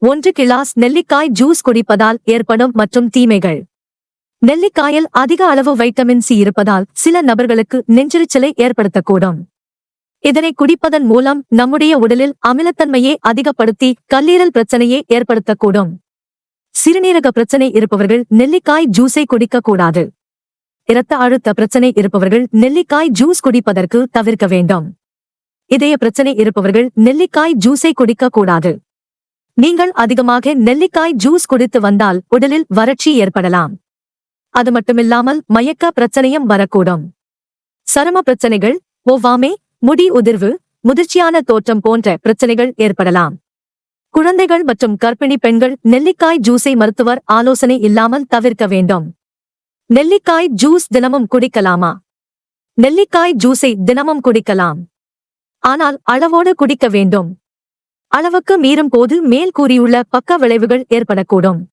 ஒன்று கிளாஸ் நெல்லிக்காய் ஜூஸ் குடிப்பதால் ஏற்படும் மற்றும் தீமைகள். நெல்லிக்காயில் அதிக அளவு வைட்டமின் சி இருப்பதால் சில நபர்களுக்கு நெஞ்செரிச்சலை ஏற்படுத்தக்கூடும். இதனை குடிப்பதன் மூலம் நம்முடைய உடலில் அமிலத்தன்மையை அதிகப்படுத்தி கல்லீரல் பிரச்சனையை ஏற்படுத்தக்கூடும். சிறுநீரக பிரச்சனை இருப்பவர்கள் நெல்லிக்காய் ஜூஸை குடிக்கக்கூடாது. இரத்த அழுத்த பிரச்சனை இருப்பவர்கள் நெல்லிக்காய் ஜூஸ் குடிப்பதற்கு தவிர்க்க வேண்டும். இதய பிரச்சனை இருப்பவர்கள் நெல்லிக்காய் ஜூஸை குடிக்கக்கூடாது. நீங்கள் அதிகமாக நெல்லிக்காய் ஜூஸ் குடித்து வந்தால் உடலில் வறட்சி ஏற்படலாம். அது மட்டுமில்லாமல் மயக்க பிரச்சனையும் வரக்கூடும். சரும பிரச்சனைகள் ஒவ்வாமை முடி உதிர்வு முதிர்ச்சியான தோற்றம் போன்ற பிரச்சனைகள் ஏற்படலாம். குழந்தைகள் மற்றும் கர்ப்பிணி பெண்கள் நெல்லிக்காய் ஜூஸை மருத்துவர் ஆலோசனை இல்லாமல் தவிர்க்க வேண்டும். நெல்லிக்காய் ஜூஸ் தினமும் குடிக்கலாமா? நெல்லிக்காய் ஜூஸை தினமும் குடிக்கலாம். ஆனால் அளவோடு குடிக்க வேண்டும். அளவுக்கு மீறும் போது மேல் கூறியுள்ள பக்க விளைவுகள் ஏற்படக்கூடும்.